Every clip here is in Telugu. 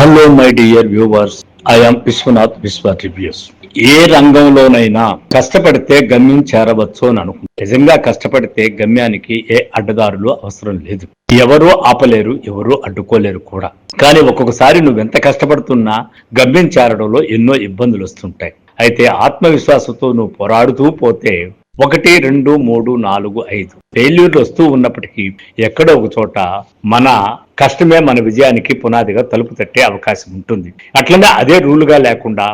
Hello my dear viewers I'm Vishwanath Vishwa reviews ఏ రంగంలోనైనా కష్టపడితే గమ్యం చేరవచ్చు అని అనుకుంటా నిజంగా కష్టపడితే గమ్యానికి ఏ అడ్డదారులు అవసరం లేదు. ఎవరూ ఆపలేరు ఎవరూ అడ్డుకోలేరు కూడా. కానీ ఒక్కొక్కసారి నువ్వెంత కష్టపడుతున్నా గమ్యం చేరడంలో ఎన్నో ఇబ్బందులు వస్తుంటాయి. అయితే ఆత్మవిశ్వాసంతో నువ్వు పోరాడుతూ పోతే ఒకటి రెండు మూడు నాలుగు ఐదు. ఫెయిల్యూర్లు వస్తూ ఉన్నప్పటికీ ఎక్కడో ఒక చోట మన కష్టమే మన విజయానికి పునాదిగా తలుపు తట్టే అవకాశం ఉంటుంది. అట్లనే అదే రూలుగా లేకుండా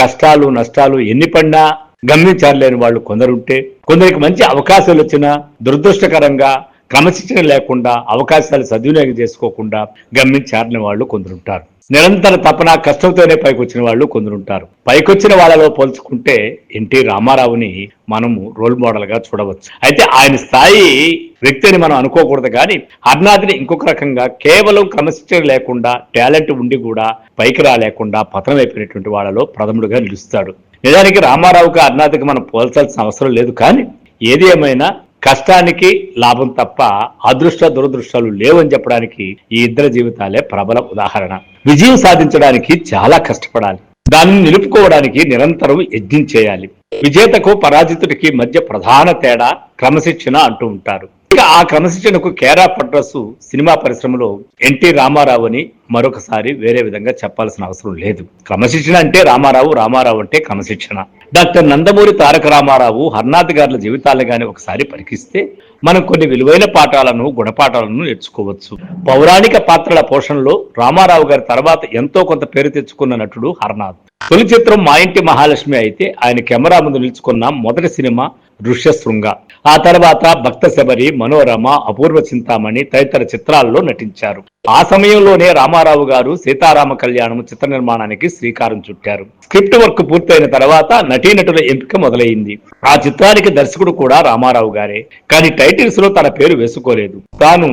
కష్టాలు నష్టాలు ఎన్ని పడినా గమ్యం చేరలేని వాళ్ళు కొందరుంటే కొందరికి మంచి అవకాశాలు వచ్చినా దురదృష్టకరంగా క్రమశిక్షణ లేకుండా అవకాశాలు సద్వినియోగం చేసుకోకుండా గమ్యం చేరని వాళ్ళు కొందరుంటారు. నిరంతర తపన కష్టంతోనే పైకి వచ్చిన వాళ్ళు కొందరుంటారు. పైకొచ్చిన వాళ్ళలో పోల్చుకుంటే ఎన్టీ రామారావుని మనము రోల్ మోడల్గా చూడవచ్చు. అయితే ఆయన స్థాయి వ్యక్తిని మనం అనుకోకూడదు కానీ హర్నాథ్ని ఇంకొక రకంగా కేవలం క్రమశిక్షణ లేకుండా టాలెంట్ ఉండి కూడా పైకి రాలేకుండా పతనం అయిపోయినటువంటి వాళ్ళలో ప్రథముడుగా నిలుస్తాడు. నిజానికి రామారావుకి హర్నాథ్కి మనం పోల్చాల్సిన అవసరం లేదు కానీ ఏది ఏమైనా కష్టానికి లాభం తప్ప అదృష్ట దురదృష్టాలు లేవని చెప్పడానికి ఈ ఇద్దరి జీవితాలే ప్రబల ఉదాహరణ. విజయం సాధించడానికి చాలా కష్టపడాలి. దానిని నిలుపుకోవడానికి నిరంతరం యజ్ఞం చేయాలి. విజేతకు పరాజితుడికి మధ్య ప్రధాన తేడా క్రమశిక్షణ అంటూ ఉంటారు. ఇక ఆ క్రమశిక్షణకు కేరా పడ్రస్ సినిమా పరిశ్రమలో ఎన్టీ రామారావు అని మరొకసారి వేరే విధంగా చెప్పాల్సిన అవసరం లేదు. క్రమశిక్షణ అంటే రామారావు రామారావు అంటే క్రమశిక్షణ. డాక్టర్ నందమూరి తారక రామారావు హర్నాథ్ గారుల జీవితాలను కానీ ఒకసారి పరికిస్తే మనం కొన్ని విలువైన పాఠాలను గుణపాఠాలను నేర్చుకోవచ్చు. పౌరాణిక పాత్రల పోషణలో రామారావు గారి తర్వాత ఎంతో కొంత పేరు తెచ్చుకున్న నటుడు హర్నాథ్. తొలి చిత్రం మా ఇంటి మహాలక్ష్మి అయితే ఆయన కెమెరా ముందు నిలుచుకున్న మొదటి సినిమా ఋష్యశృంగ ఆ తర్వాత భక్త శబరి మనోరమ అపూర్వ చింతామణి తదితర చిత్రాల్లో నటించారు. ఆ సమయంలోనే రామారావు గారు సీతారామ కళ్యాణం చిత్ర నిర్మాణానికి శ్రీకారం చుట్టారు. స్క్రిప్ట్ వర్క్ పూర్తయిన తర్వాత నటీనటుల ఎంపిక మొదలైంది. ఆ చిత్రానికి దర్శకుడు కూడా రామారావు గారే. కానీ టైటిల్స్లో తన పేరు వేసుకోలేదు. తాను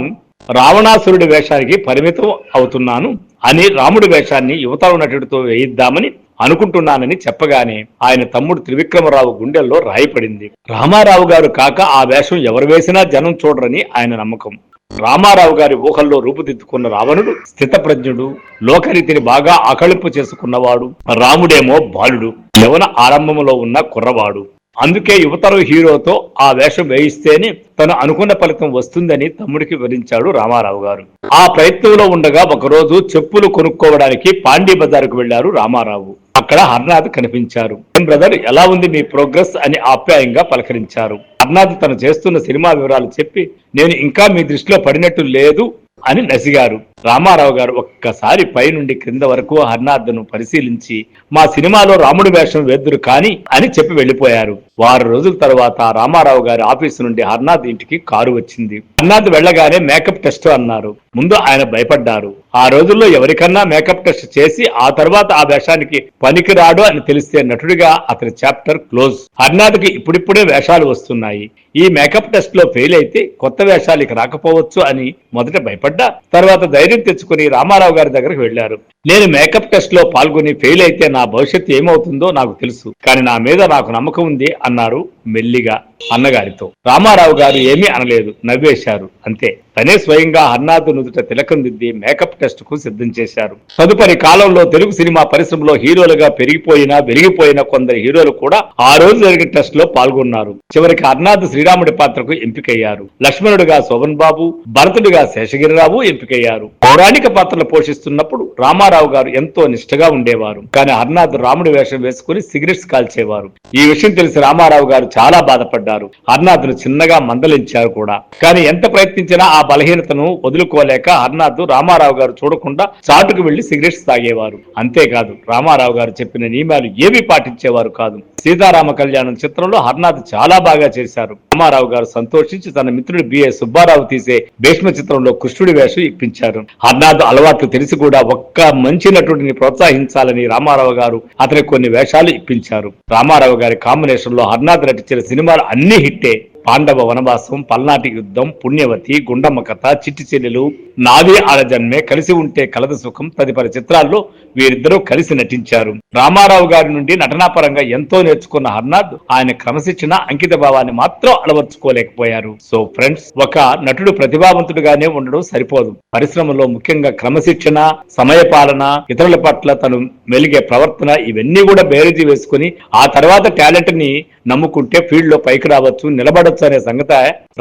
రావణాసురుడి వేషానికి పరిమితం అవుతున్నాను. అని రాముడి వేషాన్ని యువతర నటుడితో వేయిద్దామని అనుకుంటున్నానని చెప్పగానే ఆయన తమ్ముడు త్రివిక్రమరావు గుండెల్లో రాయిపడింది. రామారావు గారు కాక ఆ వేషం ఎవరు వేసినా జనం చూడరని ఆయన నమ్మకం. రామారావు గారి ఊహల్లో రూపుదిద్దుకున్న రావణుడు స్థితప్రజ్ఞుడు లోకరీతిని బాగా ఆకళింపు చేసుకున్నవాడు రాముడేమో బాలుడు యవన ఆరంభంలో ఉన్న కుర్రవాడు. అందుకే యువతరం హీరోతో ఆ వేషం వేయిస్తేనే తను అనుకున్న ఫలితం వస్తుందని తమ్ముడికి వివరించాడు రామారావు గారు. ఆ ప్రయత్నంలో ఉండగా ఒకరోజు చెప్పులు కొనుక్కోవడానికి పాండీ బజార్కు వెళ్ళారు రామారావు. అక్కడ హర్నాథ్ కనిపించారు. బ్రదర్ ఎలా ఉంది మీ ప్రోగ్రెస్? అని ఆప్యాయంగా పలకరించారు. హర్నాథ్ తను చేస్తున్న సినిమా వివరాలు చెప్పి నేను ఇంకా మీ దృష్టిలో పడినట్టు లేదు అని నసిగారు. రామారావు గారు ఒక్కసారి పైనుండి క్రింద వరకు హర్నాథ్ను పరిశీలించి మా సినిమాలో రాముడి వేషం వేద్దురు కాని అని చెప్పి వెళ్ళిపోయారు వారం రోజుల తర్వాత రామారావు గారి ఆఫీసు నుండి హర్నాథ్ ఇంటికి కారు వచ్చింది. హర్నాథ్ వెళ్ళగానే మేకప్ టెస్ట్ అన్నారు. ముందు ఆయన భయపడ్డారు. ఆ రోజుల్లో ఎవరికన్నా మేకప్ టెస్ట్ చేసి ఆ తర్వాత ఆ వేషానికి పనికిరాడు అని తెలిస్తే నటుడిగా అతని చాప్టర్ క్లోజ్. హర్నాథ్కి ఇప్పుడిప్పుడే వేషాలు వస్తున్నాయి. ఈ మేకప్ టెస్ట్లో ఫెయిల్ అయితే కొత్త వేషాలు ఇక రాకపోవచ్చు అని మొదట భయపడ్డా తర్వాత ధైర్యం తెచ్చుకుని రామారావు గారి దగ్గరికి వెళ్ళారు నేను మేకప్ టెస్ట్లో పాల్గొని ఫెయిల్ అయితే నా భవిష్యత్తు ఏమవుతుందో నాకు తెలుసు. కానీ నా మీద నాకు నమ్మకం ఉంది అన్నారు మెల్లిగా. అన్నగారితో. రామారావు గారు ఏమీ అనలేదు. నవ్వేశారు. అంతే. తనే స్వయంగా హర్నాథ్ నుదుట తిలకం దిద్ది మేకప్ టెస్ట్కు సిద్ధం చేశారు. తదుపరి కాలంలో తెలుగు సినిమా పరిశ్రమలో హీరోలుగా పెరిగిపోయిన వెలిగిపోయిన కొందరు హీరోలు కూడా ఆ రోజు జరిగిన టెస్ట్లో పాల్గొన్నారు. చివరికి హర్నాథ్ శ్రీరాముడి పాత్రకు ఎంపికయ్యారు. లక్ష్మణుడిగా శోభన్ బాబు భరతుడిగా శేషగిరిరావు ఎంపికయ్యారు. పౌరాణిక పాత్రలు పోషిస్తున్నప్పుడు రామారావు గారు ఎంతో నిష్ఠగా ఉండేవారు. కానీ హర్నాథ్ రాముడి వేషం వేసుకుని సిగరెట్స్ కాల్చేవారు. ఈ విషయం తెలిసి రామారావు గారు చాలా బాధపడ్డారు. హర్నాథ్ను చిన్నగా మందలించారు కూడా. కానీ ఎంత ప్రయత్నించినా ఆ బలహీనతను వదులుకోలేక హర్నాథ్ రామారావు గారు చూడకుండా చాటుకు వెళ్ళి సిగరెట్స్ తాగేవారు. అంతేకాదు రామారావు గారు చెప్పిన నియమాలు ఏమీ పాటించేవారు కాదు. సీతారామ కళ్యాణం చిత్రంలో హర్నాథ్ చాలా బాగా చేశారు. రామారావు గారు సంతోషించి తన మిత్రుడు బిఏ సుబ్బారావు తీసే భీష్మ చిత్రంలో కృష్ణుడి వేషం ఇప్పించారు. హర్నాథ్ అలవాట్లు తెలిసి కూడా ఒక్క మంచి నటుడిని ప్రోత్సహించాలని రామారావు గారు అతనికి కొన్ని వేషాలు ఇప్పించారు. రామారావు గారి కాంబినేషన్లో హర్నాథ్ నటించిన సినిమాలు निहिते। పాండవ వనవాసం పల్నాటి యుద్ధం పుణ్యవతి గుండమ్మ కథ చిట్టి చెల్లెలు నాది ఆడజన్మే కలిసి ఉంటే కలద సుఖం తదితర చిత్రాల్లో వీరిద్దరూ కలిసి నటించారు. రామారావు గారి నుండి నటనాపరంగా ఎంతో నేర్చుకున్న హర్నాథ్ ఆయన క్రమశిక్షణ అంకిత భావాన్ని మాత్రం అలవర్చుకోలేకపోయారు. సో ఫ్రెండ్స్ ఒక నటుడు ప్రతిభావంతుడుగానే ఉండడం సరిపోదు. పరిశ్రమలో ముఖ్యంగా క్రమశిక్షణ సమయపాలన ఇతరుల పట్ల తను మెలిగే ప్రవర్తన ఇవన్నీ కూడా బేరీజీ వేసుకుని ఆ తర్వాత టాలెంట్ని నమ్ముకుంటే ఫీల్డ్లో పైకి రావచ్చు నిలబడచ్చు అనే సంగత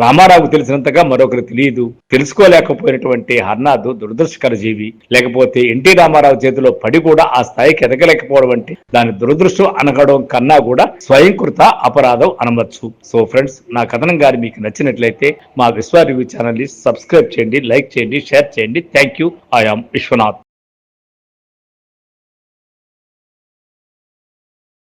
రామారావుకు తెలిసినంతగా మరొకరు తెలియదు. తెలుసుకోలేకపోయినటువంటి హర్నాథ్ దురదృష్టకర జీవి లేకపోతే ఎన్టీ రామారావు చేతిలో పడి కూడా ఆ స్థాయికి ఎదగలేకపోవడం అంటే దాని దురదృష్టం అనగడం కన్నా కూడా స్వయంకృత అపరాధం అనవచ్చు. సో ఫ్రెండ్స్ నా కథనం గారి మీకు నచ్చినట్లయితే మా విశ్వ రివ్యూ ఛానల్ని సబ్స్క్రైబ్ చేయండి లైక్ చేయండి షేర్ చేయండి. Thank you. I am Vishwanath.